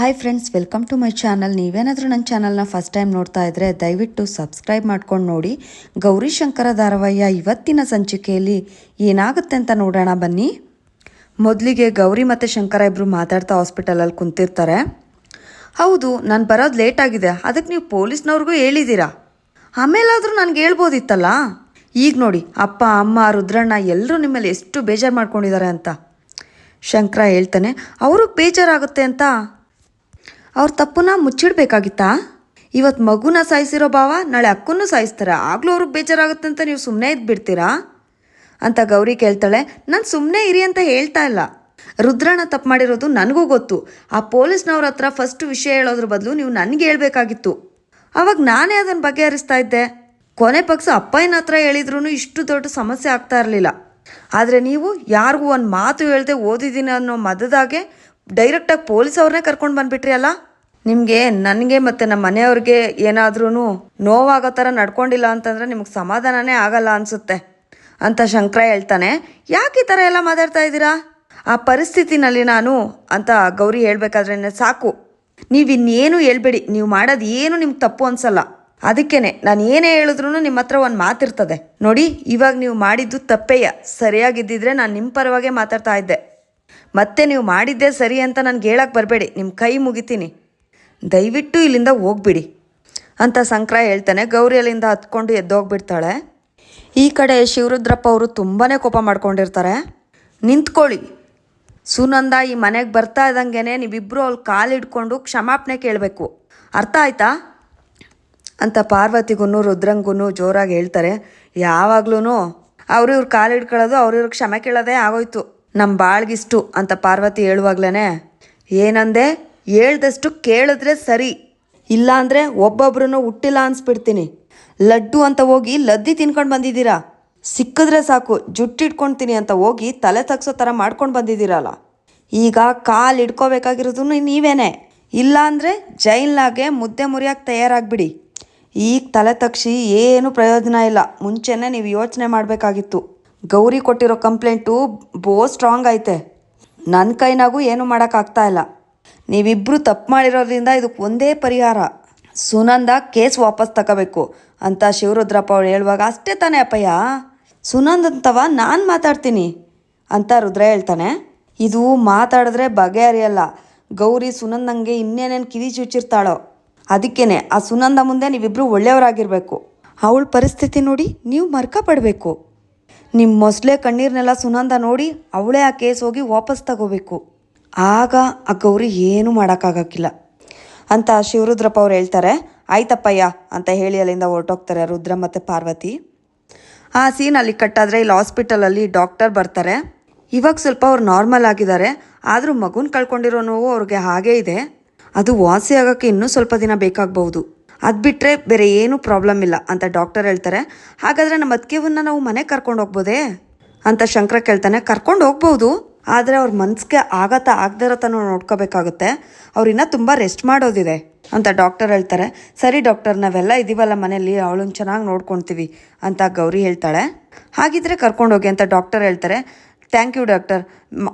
Hi friends welcome to my channel ನೀವೇನಾದರೂ ನನ್ನ ಚಾನಲ್ನ ಫಸ್ಟ್ ಟೈಮ್ ನೋಡ್ತಾ ಇದ್ದರೆ ದಯವಿಟ್ಟು ಸಬ್ಸ್ಕ್ರೈಬ್ ಮಾಡ್ಕೊಂಡು ನೋಡಿ. ಗೌರಿ ಶಂಕರ ಧಾರಾವಾಹಿಯ ಇವತ್ತಿನ ಸಂಚಿಕೆಯಲ್ಲಿ ಏನಾಗುತ್ತೆ ಅಂತ ನೋಡೋಣ ಬನ್ನಿ. ಮೊದಲಿಗೆ ಗೌರಿ ಮತ್ತು ಶಂಕರ ಇಬ್ಬರು ಮಾತಾಡ್ತಾ ಹಾಸ್ಪಿಟಲಲ್ಲಿ ಕುಂತಿರ್ತಾರೆ. ಹೌದು, ನಾನು ಬರೋದು ಲೇಟ್ ಆಗಿದೆ. ಅದಕ್ಕೆ ನೀವು ಪೊಲೀಸ್ನವ್ರಿಗೂ ಹೇಳಿದ್ದೀರಾ ಆಮೇಲಾದರೂ ನನಗೆ ಹೇಳ್ಬೋದಿತ್ತಲ್ಲ? ಈಗ ನೋಡಿ, ಅಪ್ಪ, ಅಮ್ಮ, ರುದ್ರಣ್ಣ ಎಲ್ಲರೂ ನಿಮ್ಮಲ್ಲಿ ಎಷ್ಟು ಬೇಜಾರು ಮಾಡ್ಕೊಂಡಿದ್ದಾರೆ ಅಂತ. ಶಂಕರ ಹೇಳ್ತಾನೆ, ಅವ್ರಿಗೆ ಬೇಜಾರಾಗುತ್ತೆ ಅಂತ. ಅವ್ರ ತಪ್ಪನ್ನ ಮುಚ್ಚಿಡ್ಬೇಕಾಗಿತ್ತಾ? ಇವತ್ತು ಮಗುನ ಸಾಯಿಸಿರೋ ಭಾವ ನಾಳೆ ಅಕ್ಕನ್ನು ಸಾಯಿಸ್ತಾರೆ. ಆಗಲೂ ಅವ್ರಿಗೆ ಬೇಜಾರಾಗುತ್ತೆ ಅಂತ ನೀವು ಸುಮ್ಮನೆ ಇದ್ದು ಬಿಡ್ತೀರಾ ಅಂತ ಗೌರಿ ಕೇಳ್ತಾಳೆ. ನಾನು ಸುಮ್ಮನೆ ಇರಿ ಅಂತ ಹೇಳ್ತಾ ಇಲ್ಲ. ರುದ್ರಣ್ಣ ತಪ್ಪು ಮಾಡಿರೋದು ನನಗೂ ಗೊತ್ತು. ಆ ಪೊಲೀಸ್ನವ್ರ ಹತ್ರ ಫಸ್ಟ್ ವಿಷಯ ಹೇಳೋದ್ರ ಬದಲು ನೀವು ನನಗೆ ಹೇಳ್ಬೇಕಾಗಿತ್ತು. ಅವಾಗ ನಾನೇ ಅದನ್ನು ಬಗೆಹರಿಸ್ತಾ ಇದ್ದೆ. ಕೊನೆ ಪಕ್ಷ ಅಪ್ಪಯ್ಯನ ಹತ್ರ ಹೇಳಿದ್ರೂ ಇಷ್ಟು ದೊಡ್ಡ ಸಮಸ್ಯೆ ಆಗ್ತಾ ಇರಲಿಲ್ಲ. ಆದರೆ ನೀವು ಯಾರಿಗೂ ಒಂದು ಮಾತು ಹೇಳ್ದೆ ಓದಿದ್ದೀನಿ ಅನ್ನೋ ಮದದಾಗೆ ಡೈರೆಕ್ಟಾಗಿ ಪೊಲೀಸ್ ಅವ್ರನ್ನೇ ಕರ್ಕೊಂಡು ಬಂದ್ಬಿಟ್ರಿ ಅಲ್ಲ? ನಿಮಗೆ, ನನಗೆ ಮತ್ತು ನಮ್ಮ ಮನೆಯವ್ರಿಗೆ ಏನಾದ್ರೂ ನೋವಾಗೋ ಥರ ನಡ್ಕೊಂಡಿಲ್ಲ ಅಂತಂದರೆ ನಿಮಗೆ ಸಮಾಧಾನನೇ ಆಗಲ್ಲ ಅನಿಸುತ್ತೆ ಅಂತ ಶಂಕರ ಹೇಳ್ತಾನೆ. ಯಾಕೆ ಈ ಥರ ಎಲ್ಲ ಮಾತಾಡ್ತಾ ಇದ್ದೀರಾ? ಆ ಪರಿಸ್ಥಿತಿನಲ್ಲಿ ನಾನು ಅಂತ ಗೌರಿ ಹೇಳಬೇಕಾದ್ರೆ ಸಾಕು. ನೀವು ಇನ್ನೇನು ಹೇಳ್ಬೇಡಿ, ನೀವು ಮಾಡೋದು ಏನು ನಿಮ್ಗೆ ತಪ್ಪು ಅನ್ಸಲ್ಲ. ಅದಕ್ಕೇನೆ ನಾನು ಏನೇ ಹೇಳಿದ್ರು ನಿಮ್ಮ ಹತ್ರ ಒಂದು ಮಾತಿರ್ತದೆ. ನೋಡಿ, ಇವಾಗ ನೀವು ಮಾಡಿದ್ದು ತಪ್ಪೇಯ. ಸರಿಯಾಗಿದ್ದಿದ್ರೆ ನಾನು ನಿಮ್ಮ ಪರವಾಗೇ ಮಾತಾಡ್ತಾ ಇದ್ದೆ. ಮತ್ತೆ ನೀವು ಮಾಡಿದ್ದೇ ಸರಿ ಅಂತ ನನಗೆ ಹೇಳಕ್ಕೆ ಬರಬೇಡಿ. ನಿಮ್ಮ ಕೈ ಮುಗಿತೀನಿ. ದಯವಿಟ್ಟು ಇಲ್ಲಿಂದ ಹೋಗ್ಬಿಡಿ ಅಂತ ಸಂಕ್ರ ಹೇಳ್ತಾನೆ. ಗೌರಿ ಅಲ್ಲಿಂದ ಹತ್ಕೊಂಡು ಎದ್ದೋಗ್ಬಿಡ್ತಾಳೆ ಈ ಕಡೆ ಶಿವರುದ್ರಪ್ಪ ಅವರು ತುಂಬಾ ಕೋಪ ಮಾಡ್ಕೊಂಡಿರ್ತಾರೆ. ನಿಂತ್ಕೊಳ್ಳಿ. ಸುನಂದ ಈ ಮನೆಗೆ ಬರ್ತಾ ಇದ್ದಂಗೆನೆ ನೀವಿಬ್ಬರು ಕಾಲು ಹಿಡ್ಕೊಂಡು ಕ್ಷಮಾಪಣೆ ಕೇಳಬೇಕು. ಅರ್ಥ ಆಯ್ತಾ? ಅಂತ ಪಾರ್ವತಿಗೂ ರುದ್ರಂಗೂ ಜೋರಾಗಿ ಹೇಳ್ತಾರೆ. ಯಾವಾಗ್ಲೂ ಅವ್ರ ಇವ್ರು ಕಾಲು ಹಿಡ್ಕೊಳ್ಳೋದು ಅವ್ರು ಇವ್ರಿಗೆ ಕ್ಷಮೆ ಕೇಳೋದೇ ಆಗೋಯ್ತು. ನಮ್ಮ ಬಾಳ್ಗಿಷ್ಟು ಅಂತ ಪಾರ್ವತಿ ಹೇಳುವಾಗ್ಲೇ ಏನಂದೆ? ಹೇಳ್ದಷ್ಟು ಕೇಳಿದ್ರೆ ಸರಿ. ಇಲ್ಲಾಂದ್ರೆ ಒಬ್ಬೊಬ್ರು ಹುಟ್ಟಿಲ್ಲ ಅನ್ಸ್ಬಿಡ್ತೀನಿ. ಲಡ್ಡು ಅಂತ ಹೋಗಿ ಲದ್ದಿ ತಿನ್ಕೊಂಡು ಬಂದಿದ್ದೀರಾ? ಸಿಕ್ಕಿದ್ರೆ ಸಾಕು ಜುಟ್ಟಿಟ್ಕೊಳ್ತೀನಿ ಅಂತ ಹೋಗಿ ತಲೆ ತಗ್ಸೋ ಥರ ಮಾಡ್ಕೊಂಡು ಬಂದಿದ್ದೀರಲ್ಲ. ಈಗ ಕಾಲು ಹಿಡ್ಕೋಬೇಕಾಗಿರೋದು ನೀವೇನೆ. ಇಲ್ಲಾಂದರೆ ಜೈಲ್ನಾಗೆ ಮುದ್ದೆ ಮುರಿಯೋಕೆ ತಯಾರಾಗ್ಬಿಡಿ. ಈಗ ತಲೆ ತಗ್ಸಿ ಏನು ಪ್ರಯೋಜನ ಇಲ್ಲ. ಮುಂಚೆನೇ ನೀವು ಯೋಚನೆ ಮಾಡಬೇಕಾಗಿತ್ತು. ಗೌರಿ ಕೊಟ್ಟಿರೋ ಕಂಪ್ಲೇಂಟು ಬೋ ಸ್ಟ್ರಾಂಗ್ ಐತೆ. ನನ್ನ ಕೈನಾಗೂ ಏನು ಮಾಡೋಕ್ಕಾಗ್ತಾ ಇಲ್ಲ. ನೀವಿಬ್ಬರು ತಪ್ಪು ಮಾಡಿರೋದ್ರಿಂದ ಇದಕ್ಕೆ ಒಂದೇ ಪರಿಹಾರ. ಸುನಂದ ಕೇಸ್ ವಾಪಸ್ ತಗೋಬೇಕು. ಅಂತ ಶಿವರುದ್ರಪ್ಪ ಅವ್ರು ಹೇಳುವಾಗ, ಅಷ್ಟೇ ತಾನೇ ಅಪ್ಪಯ್ಯ. ಸುನಂದ್ ಅಂತವ ನಾನು ಮಾತಾಡ್ತೀನಿ. ಅಂತ ರುದ್ರ ಹೇಳ್ತಾನೆ. ಇದು ಮಾತಾಡಿದ್ರೆ ಬಗೆಹರಿಯಲ್ಲ. ಗೌರಿ ಸುನಂದಂಗೆ ಇನ್ನೇನೇನು ಕಿವಿ ಚುಚ್ಚಿರ್ತಾಳೋ. ಅದಕ್ಕೇನೆ, ಆ ಸುನಂದ ಮುಂದೆ ನೀವಿಬ್ಬರು ಒಳ್ಳೆಯವರಾಗಿರಬೇಕು. ಅವಳ ಪರಿಸ್ಥಿತಿ ನೋಡಿ ನೀವು ಮರ್ಕ ಪಡಬೇಕು ನಿಮ್ಮ ಮೊಸಳೆ ಕಣ್ಣೀರನ್ನೆಲ್ಲ ಸುನಂದ ನೋಡಿ ಅವಳೇ ಆ ಕೇಸ್ ಹೋಗಿ ವಾಪಸ್ ತಗೋಬೇಕು. ಆಗ ಆ ಗೌರಿ ಏನೂ ಮಾಡೋಕ್ಕಾಗಕ್ಕಿಲ್ಲ. ಅಂತ ಶಿವರುದ್ರಪ್ಪ ಅವ್ರು ಹೇಳ್ತಾರೆ, ಆಯ್ತಪ್ಪಯ್ಯ, ಅಂತ ಹೇಳಿ ಅಲ್ಲಿಂದ ಹೊರಟೋಗ್ತಾರೆ ರುದ್ರ ಮತ್ತು ಪಾರ್ವತಿ. ಆ ಸೀನ್ ಅಲ್ಲಿ ಕಟ್ಟಾದರೆ ಇಲ್ಲಿ ಹಾಸ್ಪಿಟಲಲ್ಲಿ ಡಾಕ್ಟರ್ ಬರ್ತಾರೆ. ಇವಾಗ ಸ್ವಲ್ಪ ಅವ್ರು ನಾರ್ಮಲ್ ಆಗಿದ್ದಾರೆ, ಆದರೂ ಮಗುನ ಕಳ್ಕೊಂಡಿರೋ ನೋವು ಅವ್ರಿಗೆ ಹಾಗೇ ಇದೆ. ಅದು ವಾಸಿ ಆಗೋಕ್ಕೆ ಇನ್ನೂ ಸ್ವಲ್ಪ ದಿನ ಬೇಕಾಗಬಹುದು. ಅದು ಬಿಟ್ಟರೆ ಬೇರೆ ಏನೂ ಪ್ರಾಬ್ಲಮ್ ಇಲ್ಲ ಅಂತ ಡಾಕ್ಟರ್ ಹೇಳ್ತಾರೆ. ಹಾಗಾದರೆ ನಮ್ಮ ಅತ್ತಿಗೆವನ್ನ ನಾವು ಮನೆಗೆ ಕರ್ಕೊಂಡು ಹೋಗ್ಬೋದೇ? ಅಂತ ಶಂಕರ ಕೇಳ್ತಾನೆ, ಕರ್ಕೊಂಡು ಹೋಗ್ಬೋದು. ಆದರೆ ಅವ್ರ ಮನಸ್ಸಿಗೆ ಆಗತ್ತ ಆಗದೇ ನೋಡ್ಕೋಬೇಕಾಗುತ್ತೆ. ಅವ್ರಿನ್ನ ತುಂಬ ರೆಸ್ಟ್ ಮಾಡೋದಿದೆ ಅಂತ ಡಾಕ್ಟರ್ ಹೇಳ್ತಾರೆ. ಸರಿ ಡಾಕ್ಟರ್ ನಾವೆಲ್ಲ ಇದೀವಲ್ಲ ಮನೇಲಿ ಅವಳನ್ನ ಚೆನ್ನಾಗಿ ನೋಡ್ಕೊತೀವಿ ಅಂತ ಗೌರಿ ಹೇಳ್ತಾಳೆ. ಹಾಗಿದ್ರೆ ಕರ್ಕೊಂಡೋಗಿ ಅಂತ ಡಾಕ್ಟರ್ ಹೇಳ್ತಾರೆ. ಥ್ಯಾಂಕ್ ಯು ಡಾಕ್ಟರ್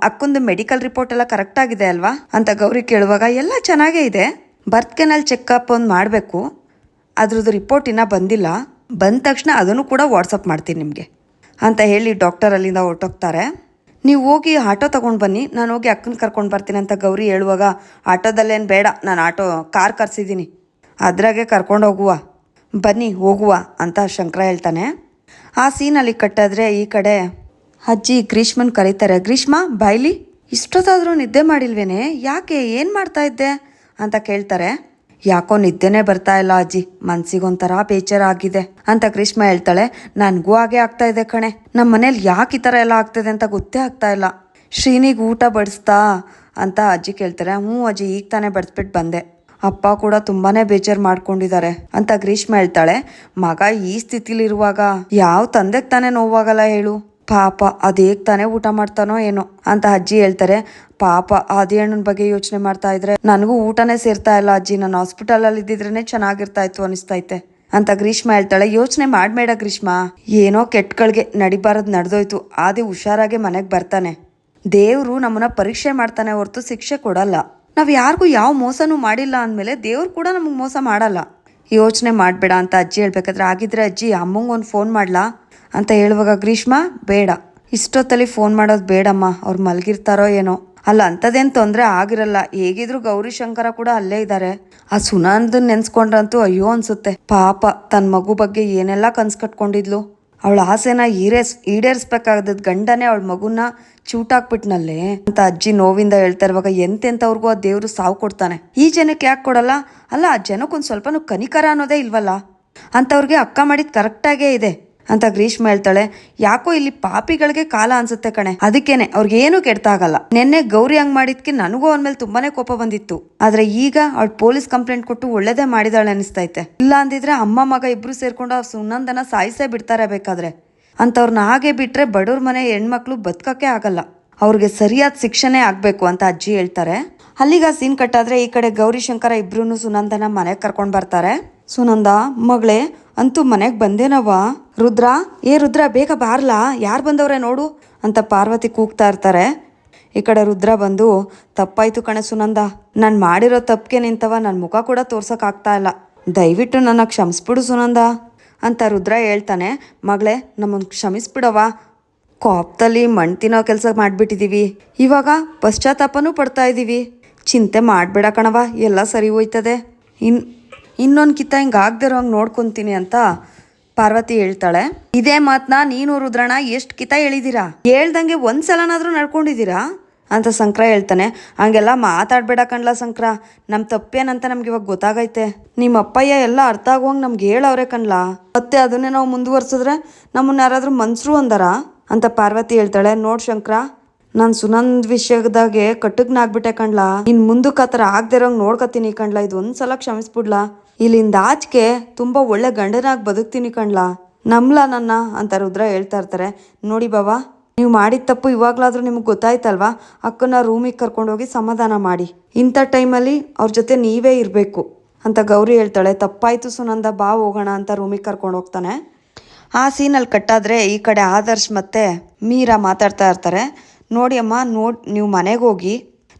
ಅಕ್ಕೊಂದು ಮೆಡಿಕಲ್ ರಿಪೋರ್ಟ್ ಎಲ್ಲ ಕರೆಕ್ಟ್ ಆಗಿದೆ ಅಲ್ವಾ? ಅಂತ ಗೌರಿ ಕೇಳುವಾಗ, ಎಲ್ಲ ಚೆನ್ನಾಗೇ ಇದೆ. ಬರ್ತ್ ಕೆನಲ್ ಚೆಕಪ್ ಒಂದು ಮಾಡಬೇಕು. ಅದ್ರದ್ದು ರಿಪೋರ್ಟ್ ಇನ್ನೂ ಬಂದಿಲ್ಲ. ಬಂದ ತಕ್ಷಣ ಅದನ್ನು ಕೂಡ ವಾಟ್ಸಪ್ ಮಾಡ್ತೀನಿ ನಿಮಗೆ ಅಂತ ಹೇಳಿ ಡಾಕ್ಟರ್ ಅಲ್ಲಿಂದ ಹೊರಟೋಗ್ತಾರೆ. ನೀವು ಹೋಗಿ ಆಟೋ ತಗೊಂಡು ಬನ್ನಿ. ನಾನು ಹೋಗಿ ಅಕ್ಕನ ಕರ್ಕೊಂಡು ಬರ್ತೀನಿ ಅಂತ ಗೌರಿ ಹೇಳುವಾಗ, ಆಟೋದಲ್ಲೇನು ಬೇಡ, ನಾನು ಆಟೋ ಕಾರ್ ಕರ್ಸಿದ್ದೀನಿ. ಅದ್ರಾಗೆ ಕರ್ಕೊಂಡು ಹೋಗುವ. ಬನ್ನಿ, ಹೋಗುವ ಅಂತ ಶಂಕರ ಹೇಳ್ತಾನೆ. ಆ ಸೀನಲ್ಲಿ ಕಟ್ಟಾದ್ರೆ ಈ ಕಡೆ ಅಜ್ಜಿ ಗ್ರೀಷ್ಮನ್ ಕರೀತಾರೆ, ಗ್ರೀಷ್ಮ, ಬಾಯ್ಲಿ, ಇಷ್ಟೊತ್ತಾದರೂ ನಿದ್ದೆ ಮಾಡಿಲ್ವೇನೆ? ಯಾಕೆ, ಏನು ಮಾಡ್ತಾ ಇದ್ದೆ? ಅಂತ ಕೇಳ್ತಾರೆ. ಯಾಕೋ ನಿದ್ದೆನೇ ಬರ್ತಾ ಇಲ್ಲ ಅಜ್ಜಿ. ಮನ್ಸಿಗೊಂಥರ ಬೇಜಾರಾಗಿದೆ. ಅಂತ ಗ್ರೀಷ್ಮ ಹೇಳ್ತಾಳೆ ನನಗೂ ಹಾಗೆ ಆಗ್ತಾ ಇದೆ ಕಣೆ. ನಮ್ಮ ಮನೇಲಿ ಯಾಕೆ ಈ ಥರ ಎಲ್ಲ ಆಗ್ತಿದೆ ಅಂತ ಗೊತ್ತೇ ಆಗ್ತಾ ಇಲ್ಲ. ಶ್ರೀನಿಗೆ ಊಟ ಬಡಿಸ್ತಾ ಅಂತ ಅಜ್ಜಿ ಕೇಳ್ತಾರೆ. ಹ್ಞೂ ಅಜ್ಜಿ, ಈಗ ತಾನೇ ಬಡಿಸ್ಬಿಟ್ಟು ಬಂದೆ. ಅಪ್ಪ ಕೂಡ ತುಂಬಾನೇ ಬೇಜಾರು ಮಾಡ್ಕೊಂಡಿದ್ದಾರೆ ಅಂತ ಗ್ರೀಷ್ಮ ಹೇಳ್ತಾಳೆ, ಮಗ ಈ ಸ್ಥಿತಿಲಿರುವಾಗ, ಯಾವ ತಂದೆಗೆ ತಾನೇ ನೋವಾಗಲ್ಲ ಹೇಳು. ಪಾಪ ಅದೇಗ್ ತಾನೇ ಊಟ ಮಾಡ್ತಾನೋ ಏನೋ ಅಂತ ಅಜ್ಜಿ ಹೇಳ್ತಾರೆ. ಪಾಪ ಆದಿ ಅಣ್ಣನ ಬಗ್ಗೆ ಯೋಚನೆ ಮಾಡ್ತಾ ಇದ್ರೆ ನನಗೂ ಊಟನೇ ಸೇರ್ತಾ ಇಲ್ಲ ಅಜ್ಜಿ. ನಾನು ಹಾಸ್ಪಿಟಲಲ್ಲಿ ಇದ್ದಿದ್ರೇನೆ ಚೆನ್ನಾಗಿರ್ತಾ ಇತ್ತು ಅನಿಸ್ತೈತೆ ಅಂತ ಗ್ರೀಷ್ಮ ಹೇಳ್ತಾಳೆ. ಯೋಚನೆ ಮಾಡ್ಬೇಡ ಗ್ರೀಷ್ಮ. ಏನೋ ಕೆಟ್ಟಗಳಿಗೆ ನಡಿಬಾರದು ನಡೆದೋಯ್ತು. ಆದಿ ಹುಷಾರಾಗಿ ಮನೆಗೆ ಬರ್ತಾನೆ. ದೇವರು ನಮ್ಮನ್ನ ಪರೀಕ್ಷೆ ಮಾಡ್ತಾನೆ ಹೊರತು ಶಿಕ್ಷೆ ಕೊಡಲ್ಲ. ನಾವು ಯಾರಿಗೂ ಯಾವ ಮೋಸನೂ ಮಾಡಿಲ್ಲ ಅಂದಮೇಲೆ ದೇವ್ರು ಕೂಡ ನಮಗೆ ಮೋಸ ಮಾಡಲ್ಲ. ಯೋಚನೆ ಮಾಡಬೇಡ ಅಂತ ಅಜ್ಜಿ ಹೇಳ್ಬೇಕಾದ್ರೆ ಆಗಿದ್ರೆ ಅಜ್ಜಿ ಅಮ್ಮಂಗೆ ಒಂದು ಫೋನ್ ಮಾಡ್ಲಾ? ಅಂತ ಹೇಳುವಾಗ, ಗ್ರೀಷ್ಮ, ಬೇಡ. ಇಷ್ಟೊತ್ತಲ್ಲಿ ಫೋನ್ ಮಾಡೋದು ಬೇಡಮ್ಮ. ಅವ್ರು ಮಲಗಿರ್ತಾರೋ ಏನೋ. ಅಲ್ಲ, ಅಂಥದ್ದೇನು ತೊಂದರೆ ಆಗಿರಲ್ಲ. ಹೇಗಿದ್ರು ಗೌರಿ ಶಂಕರ ಕೂಡ ಅಲ್ಲೇ ಇದ್ದಾರೆ ಆ ಸುನಂದನ್ ನೆನ್ಸ್ಕೊಂಡ್ರಂತೂ ಅಯ್ಯೋ ಅನ್ಸುತ್ತೆ. ಪಾಪ ತನ್ನ ಮಗು ಬಗ್ಗೆ ಏನೆಲ್ಲ ಕನ್ಸ್ ಕಟ್ಕೊಂಡಿದ್ಲು. ಅವಳ ಆಸೆನ ಈರೇಸ್ ಈಡೇರಿಸ್ಬೇಕಾಗದ್ ಗಂಡನೇ ಅವಳ ಮಗುನ ಚೂಟಾಕ್ಬಿಟ್ನಲ್ಲೇ ಅಂತ ಅಜ್ಜಿ ನೋವಿಂದ ಹೇಳ್ತಾ ಇರುವಾಗ, ಎಂತೆಂಥವ್ರಿಗೂ ಆ ದೇವರು ಸಾವು ಕೊಡ್ತಾನೆ. ಈ ಜನಕ್ಕೆ ಯಾಕೆ ಕೊಡಲ್ಲ? ಅಲ್ಲ, ಆ ಜನಕ್ಕೊಂದು ಸ್ವಲ್ಪನೂ ಕನಿಕರ ಅನ್ನೋದೇ ಇಲ್ವಲ್ಲ? ಅಂಥವ್ರಿಗೆ ಅಕ್ಕ ಮಾಡಿದ್ ಕರೆಕ್ಟಾಗೇ ಇದೆ. ಅಂತ ಗ್ರೀಷ್ಮ ಹೇಳ್ತಾಳೆ. ಯಾಕೋ ಇಲ್ಲಿ ಪಾಪಿಗಳಿಗೆ ಕಾಲ ಅನ್ಸುತ್ತೆ ಕಣೆ. ಅದಕ್ಕೇನೆ ಅವ್ರಿಗೇನು ಕೆಡ್ತಾಗಲ್ಲ. ನಿನ್ನೆ ಗೌರಿ ಹಂಗ್ ಮಾಡಿದ್ಕೆ ನನಗೂ ಅವನ ಮೇಲೆ ತುಂಬಾನೇ ಕೋಪ ಬಂದಿತ್ತು. ಆದ್ರೆ ಈಗ ಅವಳು ಪೊಲೀಸ್ ಕಂಪ್ಲೇಂಟ್ ಕೊಟ್ಟು ಒಳ್ಳೇದೇ ಮಾಡಿದಾಳೆ ಅನಿಸ್ತೈತೆ. ಇಲ್ಲ ಅಂದಿದ್ರೆ ಅಮ್ಮ ಮಗ ಇಬ್ರು ಸೇರ್ಕೊಂಡು ಅವ್ರು ಸುನಂದನ ಸಾಯಿಸೇ ಬಿಡ್ತಾರೆ ಬೇಕಾದ್ರೆ. ಅಂತವ್ರನ್ನ ಹಾಗೆ ಬಿಟ್ರೆ ಬಡವ್ರ ಮನೆ ಹೆಣ್ಮಕ್ಳು ಬದುಕಕ್ಕೆ ಆಗಲ್ಲ. ಅವ್ರಿಗೆ ಸರಿಯಾದ ಶಿಕ್ಷಣೆ ಆಗ್ಬೇಕು ಅಂತ ಅಜ್ಜಿ ಹೇಳ್ತಾರೆ. ಅಲ್ಲಿಗ ಸೀನ್ ಕಟ್ಟಾದ್ರೆ ಈ ಕಡೆ ಗೌರಿ ಶಂಕರ ಇಬ್ರು ಸುನಂದನ ಮನೆಗೆ ಕರ್ಕೊಂಡು ಬರ್ತಾರೆ. ಸುನಂದ, ಮಗಳೇ ಅಂತೂ ಮನೆಗೆ ಬಂದೇನವ್ವ? ರುದ್ರ? ಏ ರುದ್ರ, ಬೇಗ ಬಾರ್ಲಾ? ಯಾರು ಬಂದವ್ರೆ ನೋಡು? ಅಂತ ಪಾರ್ವತಿ ಕೂಗ್ತಾ ಇರ್ತಾರೆ. ಈ ಕಡೆ ರುದ್ರ ಬಂದು, ತಪ್ಪಾಯ್ತು ಕಣೆ ಸುನಂದ. ನಾನು ಮಾಡಿರೋ ತಪ್ಪಿಗೆ ನಿಂತವ ನನ್ನ ಮುಖ ಕೂಡ ತೋರ್ಸೋಕ್ಕಾಗ್ತಾ ಇಲ್ಲ. ದಯವಿಟ್ಟು ನನ್ನ ಕ್ಷಮಿಸ್ಬಿಡು ಸುನಂದ. ಅಂತ ರುದ್ರ ಹೇಳ್ತಾನೆ. ಮಗಳೇ ನಮ್ಮನ್ನು ಕ್ಷಮಿಸ್ಬಿಡವ್ವ. ಕೋಪದಲ್ಲಿ ಮಣ್ಣು ತಿನ್ನೋ ಕೆಲಸ ಮಾಡಿಬಿಟ್ಟಿದ್ದೀವಿ ಇವಾಗ ಪಶ್ಚಾತ್ತಾಪನೂ ಪಡ್ತಾ ಇದ್ದೀವಿ ಚಿಂತೆ ಮಾಡಬೇಡ ಕಣವ ಎಲ್ಲ ಸರಿ ಹೋಯ್ತದೆ. ಇನ್ ಇನ್ನೊಂದು ಕಿತ್ತ ಹಿಂಗೆ ಆಗದಿರೋಂಗೆ ನೋಡ್ಕೊತೀನಿ ಅಂತ ಪಾರ್ವತಿ ಹೇಳ್ತಾಳೆ. ಇದೇ ಮಾತನ್ನ ನೀನು ರುದ್ರಣ ಎಷ್ಟು ಕಿತ ಹೇಳಿದ್ದೀರಾ ಹೇಳ್ದಂಗೆ ಒಂದ್ಸಲನಾದ್ರೂ ನಡ್ಕೊಂಡಿದ್ದೀರಾ ಅಂತ ಸಂಕ್ರ ಹೇಳ್ತಾನೆ. ಹಂಗೆಲ್ಲ ಮಾತಾಡ್ಬೇಡ ಕಣ್ಲ ಸಂಕ್ರ. ನಮ್ಮ ತಪ್ಪೇನಂತ ನಮ್ಗೆ ಇವಾಗ ಗೊತ್ತಾಗೈತೆ. ನಿಮ್ಮ ಅಪ್ಪಯ್ಯ ಎಲ್ಲ ಅರ್ಥ ಆಗುವಂಗೆ ನಮ್ಗೆ ಹೇಳವ್ರೆ ಕಣ್ಲ. ಮತ್ತೆ ಅದನ್ನೇ ನಾವು ಮುಂದುವರ್ಸಿದ್ರೆ ನಮ್ಮನ್ನ ಯಾರಾದರೂ ಮನ್ಸರು ಅಂದಾರ? ಅಂತ ಪಾರ್ವತಿ ಹೇಳ್ತಾಳೆ. ನೋಡ್ ಶಂಕ್ರ, ನಾನು ಸುನಂದ್ ವಿಷಯದಾಗೆ ಕಟ್ಟಗ್ನಾಗ್ಬಿಟ್ಟೆ ಕಣ್ಲಾ. ಇನ್ ಮುಂದಕ್ಕೆ ಆ ಥರ ಆಗದಿರೋಂಗೆ ನೋಡ್ಕೊತೀನಿ ಕಣ್ಲಾ. ಇದು ಒಂದ್ಸಲ ಕ್ಷಮಿಸ್ಬಿಡ್ಲಾ? ಇಲ್ಲಿಂದ ಆಚೆಗೆ ತುಂಬ ಒಳ್ಳೆ ಗಂಡನಾಗಿ ಬದುಕ್ತೀನಿ ಕಣ್ಲ. ನಮ್ಲ ನನ್ನ ಅಂತ ರುದ್ರ ಹೇಳ್ತಾ ಇರ್ತಾರೆ. ನೋಡಿ ಬಾವಾ, ನೀವು ಮಾಡಿದ ತಪ್ಪು ಇವಾಗ್ಲಾದ್ರೂ ನಿಮ್ಗೆ ಗೊತ್ತಾಯ್ತಲ್ವಾ? ಅಕ್ಕನ ರೂಮಿಗೆ ಕರ್ಕೊಂಡೋಗಿ ಸಮಾಧಾನ ಮಾಡಿ. ಇಂಥ ಟೈಮಲ್ಲಿ ಅವ್ರ ಜೊತೆ ನೀವೇ ಇರಬೇಕು ಅಂತ ಗೌರಿ ಹೇಳ್ತಾಳೆ. ತಪ್ಪಾಯ್ತು ಸುನಂದ, ಬಾ ಹೋಗೋಣ ಅಂತ ರೂಮಿಗೆ ಕರ್ಕೊಂಡು ಹೋಗ್ತಾನೆ. ಆ ಸೀನಲ್ಲಿ ಕಟ್ಟಾದ್ರೆ ಈ ಕಡೆ ಆದರ್ಶ್ ಮತ್ತೆ ಮೀರಾ ಮಾತಾಡ್ತಾ ಇರ್ತಾರೆ. ನೋಡಿ ಅಮ್ಮ, ನೋಡಿ, ನೀವು ಮನೆಗೆ ಹೋಗಿ,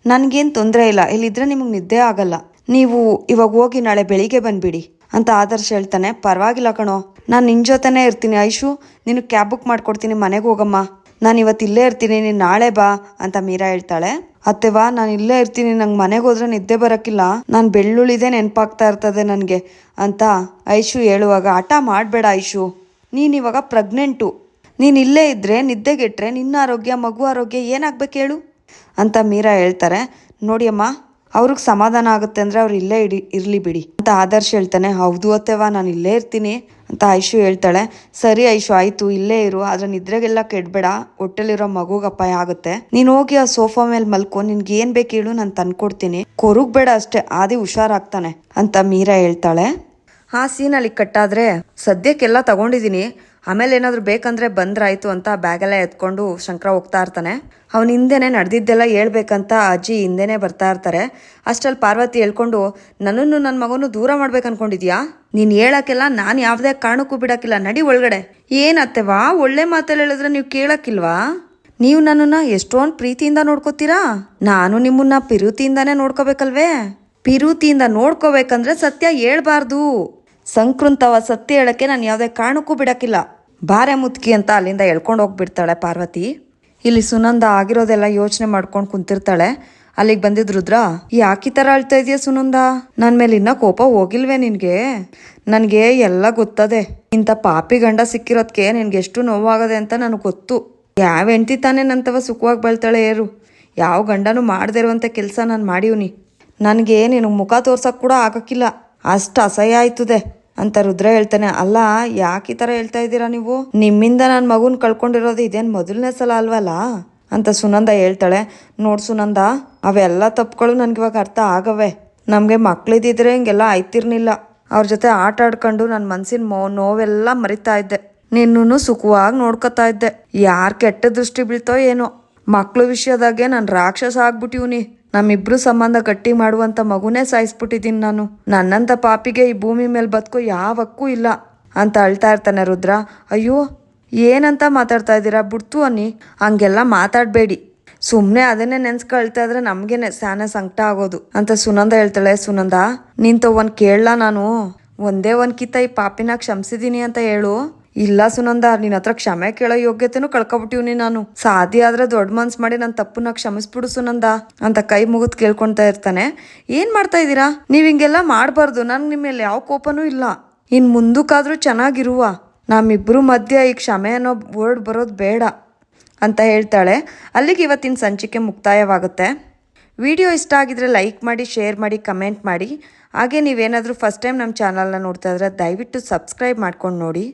ನನಗೇನು ತೊಂದರೆ ಇಲ್ಲ. ಇಲ್ಲಿದ್ದರೆ ನಿಮಗೆ ನಿದ್ದೆ ಆಗಲ್ಲ. ನೀವು ಇವಾಗ ಹೋಗಿ ನಾಳೆ ಬೆಳಿಗ್ಗೆ ಬಂದ್ಬಿಡಿ ಅಂತ ಆದರ್ಶ್ ಹೇಳ್ತಾನೆ. ಪರವಾಗಿಲ್ಲ ಕಣೋ. ನಾನು ನಿನ್ನ ಜೊತೆನೇ ಇರ್ತೀನಿ ಐಶು. ನೀನು ಕ್ಯಾಬ್ ಬುಕ್ ಮಾಡ್ಕೊಡ್ತೀನಿ, ಮನೆಗೆ ಹೋಗಮ್ಮ. ನಾನು ಇವತ್ತು ಇಲ್ಲೇ ಇರ್ತೀನಿ, ನೀನು ನಾಳೆ ಬಾ ಅಂತ ಮೀರಾ ಹೇಳ್ತಾಳೆ. ಅತ್ತೆವಾ ನಾನು ಇಲ್ಲೇ ಇರ್ತೀನಿ, ನಂಗೆ ಮನೆಗೆ ಹೋದ್ರೆ ನಿದ್ದೆ ಬರೋಕ್ಕಿಲ್ಲ ನಾನು ಬೆಳ್ಳುಳ್ಳಿದೆ ನೆನಪಾಗ್ತಾ ಇರ್ತದೆ ನನಗೆ ಅಂತ ಐಶು ಹೇಳುವಾಗ, ಹಠ ಮಾಡಬೇಡ ಐಶು. ನೀನು ಇವಾಗ ಪ್ರೆಗ್ನೆಂಟು ನೀನು ಇಲ್ಲೇ ಇದ್ದರೆ ನಿದ್ದೆಗೆಟ್ರೆ ನಿನ್ನ ಆರೋಗ್ಯ, ಮಗು ಆರೋಗ್ಯ ಏನಾಗ್ಬೇಕು ಹೇಳು? ಅಂತ ಮೀರಾ ಹೇಳ್ತಾರೆ. ನೋಡಿ ಅಮ್ಮ ಅವ್ರಿಗೆ ಸಮಾಧಾನ ಆಗುತ್ತೆ ಅಂದರೆ ಅವ್ರು ಇಲ್ಲೇ ಇಡಿ, ಇರಲಿ ಬಿಡಿ. ಅಂತ ಆದರ್ಶ್ ಹೇಳ್ತಾನೆ, ಹೌದು ಅತ್ತೆವಾ ನಾನು ಇಲ್ಲೇ ಇರ್ತೀನಿ ಅಂತ ಐಶು ಹೇಳ್ತಾಳೆ. ಸರಿ ಐಶು, ಆಯಿತು, ಇಲ್ಲೇ ಇರು, ಆದರೆ ನಿದ್ರೆಗೆಲ್ಲ ಕೆಡ್ಬೇಡ. ಹೊಟ್ಟೆಲಿರೋ ಮಗುಗೆ ಅಪಾಯ ಆಗುತ್ತೆ. ನೀನು ಹೋಗಿ ಆ ಸೋಫಾ ಮೇಲೆ ಮಲ್ಕೊ, ನಿನ್ಗೆ ಏನು ಬೇಕು ಹೇಳು, ನಾನು ತಂದ್ಕೊಡ್ತೀನಿ. ಕೊರುಗ್ಬೇಡ ಅಷ್ಟೇ, ಆದಿ ಹುಷಾರಾಗ್ತಾನೆ ಅಂತ ಮೀರಾ ಹೇಳ್ತಾಳೆ. ಆ ಸೀನಲ್ಲಿ ಕಟ್ಟಾದರೆ ಸದ್ಯಕ್ಕೆಲ್ಲ ತಗೊಂಡಿದ್ದೀನಿ ಆಮೇಲೆ ಏನಾದರೂ ಬೇಕಂದ್ರೆ ಬಂದ್ರಾಯ್ತು ಅಂತ ಬ್ಯಾಗೆಲ್ಲ ಎತ್ಕೊಂಡು ಶಂಕರ ಹೋಗ್ತಾ ಇರ್ತಾನೆ. ಅವನ ಹಿಂದೆನೆ ನಡೆದಿದ್ದೆಲ್ಲ ಹೇಳ್ಬೇಕಂತ ಅಜ್ಜಿ ಹಿಂದೆನೆ ಬರ್ತಾ ಇರ್ತಾರೆ. ಅಷ್ಟಲ್ಲಿ ಪಾರ್ವತಿ ಹೇಳ್ಕೊಂಡು, ನನ್ನನ್ನು ನನ್ನ ಮಗನು ದೂರ ಮಾಡ್ಬೇಕು ಅನ್ಕೊಂಡಿದ್ಯಾ ನೀನು ಹೇಳಕ್ಕೆಲ್ಲ, ನಾನು ಯಾವುದೇ ಕಾರಣಕ್ಕೂ ಬಿಡಕ್ಕಿಲ್ಲ, ನಡಿ ಒಳಗಡೆ. ಏನತ್ತೆವಾ ಒಳ್ಳೆ ಮಾತಲ್ಲಿ ಹೇಳಿದ್ರೆ ನೀವು ಕೇಳಕ್ಕಿಲ್ವಾ? ನೀವು ನನ್ನನ್ನ ಎಷ್ಟೊಂದು ಪ್ರೀತಿಯಿಂದ ನೋಡ್ಕೋತೀರಾ? ನಾನು ನಿಮ್ಮನ್ನ ಪಿರುತಿಯಿಂದಾನೇ ನೋಡ್ಕೋಬೇಕಲ್ವೇ? ಪಿರುತಿಯಿಂದ ನೋಡ್ಕೋಬೇಕಂದ್ರೆ ಸತ್ಯ ಹೇಳ್ಬಾರ್ದು. ಸಂಕೃಂತವ ಸತ್ಯ ಹೇಳಕ್ಕೆ ನಾನು ಯಾವುದೇ ಕಾರಣಕ್ಕೂ ಬಿಡಕ್ಕಿಲ್ಲ. ಬಾರೆ ಮುತ್ಕಿ ಅಂತ ಅಲ್ಲಿಂದ ಎಳ್ಕೊಂಡು ಹೋಗ್ಬಿಡ್ತಾಳೆ ಪಾರ್ವತಿ. ಇಲ್ಲಿ ಸುನಂದ ಆಗಿರೋದೆಲ್ಲ ಯೋಚನೆ ಮಾಡ್ಕೊಂಡು ಕುಂತಿರ್ತಾಳೆ. ಅಲ್ಲಿಗೆ ಬಂದಿದ್ ರುದ್ರ ಯಾಕೆ ಈ ಥರ ಅಳ್ತಾ ಇದೆಯಾ ಸುನಂದ? ನನ್ನ ಮೇಲೆ ಇನ್ನ ಕೋಪ ಹೋಗಿಲ್ವೇ ನಿನಗೆ? ನನಗೆ ಎಲ್ಲ ಗೊತ್ತದೆ. ಇಂಥ ಪಾಪಿ ಗಂಡ ಸಿಕ್ಕಿರೋದಕ್ಕೆ ನಿನ್ಗೆ ಎಷ್ಟು ನೋವಾಗದೆ ಅಂತ ನನಗೆ ಗೊತ್ತು. ಯಾವ ಹೆಂಡ್ತಿ ತಾನೇ ನಂತವ ಸುಖವಾಗಿ ಬೆಳ್ತಾಳೆ ಏರು? ಯಾವ ಗಂಡನೂ ಮಾಡದೇ ಇರುವಂಥ ಕೆಲಸ ನಾನು ಮಾಡಿವ್ನಿ. ನನಗೆ ನಿನಗೆ ಮುಖ ತೋರ್ಸೋಕೆ ಕೂಡ ಆಗಕ್ಕಿಲ್ಲ. ಅಷ್ಟು ಅಸಹ್ಯ ಆಯ್ತದೆ. ಅಂತ ರುದ್ರ ಹೇಳ್ತಾನೆ, ಅಲ್ಲ, ಯಾಕೆ ಈ ಥರ ಹೇಳ್ತಾ ಇದ್ದೀರಾ ನೀವು? ನಿಮ್ಮಿಂದ ನನ್ನ ಮಗುನ ಕಳ್ಕೊಂಡಿರೋದು ಇದೇನು ಮೊದಲನೇ ಸಲ ಅಲ್ವಲ್ಲ ಅಂತ ಸುನಂದ ಹೇಳ್ತಾಳೆ. ನೋಡ್ ಸುನಂದ, ಅವೆಲ್ಲ ತಪ್ಪುಗಳು ನನಗೆ ಇವಾಗ ಅರ್ಥ ಆಗವೆ. ನಮಗೆ ಮಕ್ಳಿದ್ದಿದ್ರೆ ಹಿಂಗೆಲ್ಲ ಆಯ್ತಿರ್ನಿಲ್ಲ ಅವ್ರ ಜೊತೆ ಆಟ ಆಡ್ಕೊಂಡು ನನ್ನ ಮನ್ಸಿನ ಮೋ, ನೋವೆಲ್ಲ ಮರಿತಾ ಇದ್ದೆ. ನಿನ್ನೂ ಸುಖವಾಗಿ ನೋಡ್ಕೊತಾ ಇದ್ದೆ. ಯಾರು ಕೆಟ್ಟ ದೃಷ್ಟಿ ಬೀಳ್ತೋ ಏನೋ. ಮಕ್ಳು ವಿಷಯದಾಗೆ ನಾನು ರಾಕ್ಷಸ ಆಗ್ಬಿಟ್ಟಿವ್ನಿ ನಮ್ಮಿಬ್ರು ಸಂಬಂಧ ಗಟ್ಟಿ ಮಾಡುವಂತ ಮಗುನೇ ಸಾಯಿಸ್ಬಿಟ್ಟಿದ್ದೀನಿ ನಾನು. ನನ್ನಂತ ಪಾಪಿಗೆ ಈ ಭೂಮಿ ಮೇಲೆ ಬದುಕೋ ಯಾವ ಹಕ್ಕೂ ಇಲ್ಲ. ಅಂತ ಅಳ್ತಾ ಇರ್ತಾನೆ ರುದ್ರ. ಅಯ್ಯೋ, ಏನಂತ ಮಾತಾಡ್ತಾ ಇದ್ದೀರಾ? ಬಿಡ್ತು ಅನ್ನಿ. ಹಂಗೆಲ್ಲ ಮಾತಾಡಬೇಡಿ. ಸುಮ್ಮನೆ ಅದನ್ನೇ ನೆನ್ಸ್ಕೊಳ್ತಾ ಇದ್ರೆ ನಮಗೇನೆ ಸ್ಯಾನ ಸಂಕಟ ಆಗೋದು ಅಂತ ಸುನಂದ ಹೇಳ್ತಾಳೆ. ಸುನಂದ ನಿಂತ ಒಂದ್ ಕೇಳಲ್ಲ ನಾನು? ಒಂದೇ ಒಂದ್ ಕಿತ್ತ ಈ ಪಾಪಿನ ಕ್ಷಮಿಸಿದೀನಿ ಅಂತ ಹೇಳು. ಇಲ್ಲ ಸುನಂದ ನಿನ್ನ ಹತ್ರ ಕ್ಷಮೆ ಕೇಳೋ ಯೋಗ್ಯತೆನೂ ಕಳ್ಕೊಬಿಟ್ಟಿವ್ನಿ ನಾನು. ಸಾಧ್ಯ ಆದ್ರೆ ದೊಡ್ಡ ಮನ್ಸ್ ಮಾಡಿ ನನ್ನ ತಪ್ಪನ್ನ ಕ್ಷಮಿಸ್ಬಿಡು ಸುನಂದ, ಅಂತ ಕೈ ಮುಗಿದ್ ಕೇಳ್ಕೊಂತಾ ಇರ್ತಾನೆ. ಏನ್ ಮಾಡ್ತಾ ಇದ್ದೀರಾ? ನೀವ್ ಹಿಂಗೆಲ್ಲ ಮಾಡಬಾರ್ದು ನನ್ಗೆ ನಿಮ್ಮ ಮೇಲೆ ಯಾವ ಕೋಪನೂ ಇಲ್ಲ. ಇನ್ ಮುಂದಕ್ಕಾದ್ರೂ ಚೆನ್ನಾಗಿರುವ. ನಮ್ಮಿಬ್ರು ಮಧ್ಯೆ ಈ ಕ್ಷಮೆ ಅನ್ನೋ ವರ್ಡ್ ಬರೋದು ಬೇಡ, ಅಂತ ಹೇಳ್ತಾಳೆ. ಅಲ್ಲಿಗೆ ಇವತ್ತಿನ ಸಂಚಿಕೆ ಮುಕ್ತಾಯವಾಗುತ್ತೆ. ವಿಡಿಯೋ ಇಷ್ಟ ಆಗಿದ್ರೆ ಲೈಕ್ ಮಾಡಿ, ಶೇರ್ ಮಾಡಿ, ಕಮೆಂಟ್ ಮಾಡಿ. ಹಾಗೆ ನೀವೇನಾದರೂ ಫಸ್ಟ್ ಟೈಮ್ ನಮ್ಮ ಚಾನಲ್ನ ನೋಡ್ತಾ ಇದ್ರೆ ದಯವಿಟ್ಟು ಸಬ್ಸ್ಕ್ರೈಬ್ ಮಾಡ್ಕೊಂಡು ನೋಡಿ.